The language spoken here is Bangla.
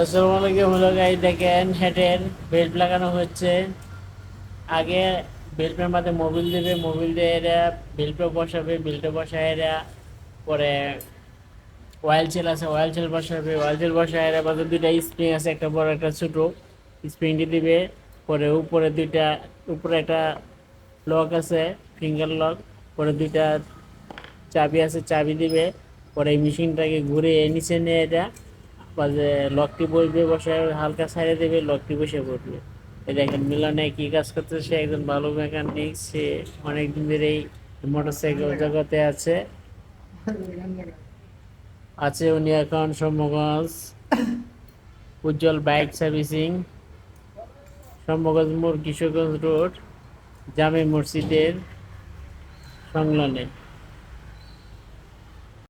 আসসালামু আলাইকুম হলো গাই দেখেন হেডের বেল্ট লাগানো হচ্ছে। আগে বেল্টের মধ্যে মোবিল দেবে মোবিল দিয়ে এরা বেল্টে বসাবে বেল্টে বসায় এরা। পরে অয়েল চেল আছে অয়েল চেল বসাবে অয়েল চেল বসায় এরা মধ্যে দুইটা স্প্রিং আছে, একটা বড়, একটা ছোট। স্প্রিংটি দিবে, পরে উপরে দুইটা, উপরে একটা লক আছে ফিঙ্গার লক পরে দুইটা চাবি আছে, চাবি দিবে। পরে এই মেশিনটাকে ঘুরে নিচে নিয়ে এটা লকটি বসবে, বসে হালকা সাইডে দেবে, লকটি বসে পড়বে। এই দেখেন, মিলনে কি কাজ করতেছে? সে একজন ভালো মেকানিক, সে অনেকদিন ধরেই মোটরসাইকেল জগতে আছে। আছে উনি এখন সম্মগঞ্জ উজ্জ্বল বাইক সার্ভিসিং সম্মগঞ্জ মোড় কিশোরগঞ্জ রোড, জামে মসজিদের সংলগ্নে।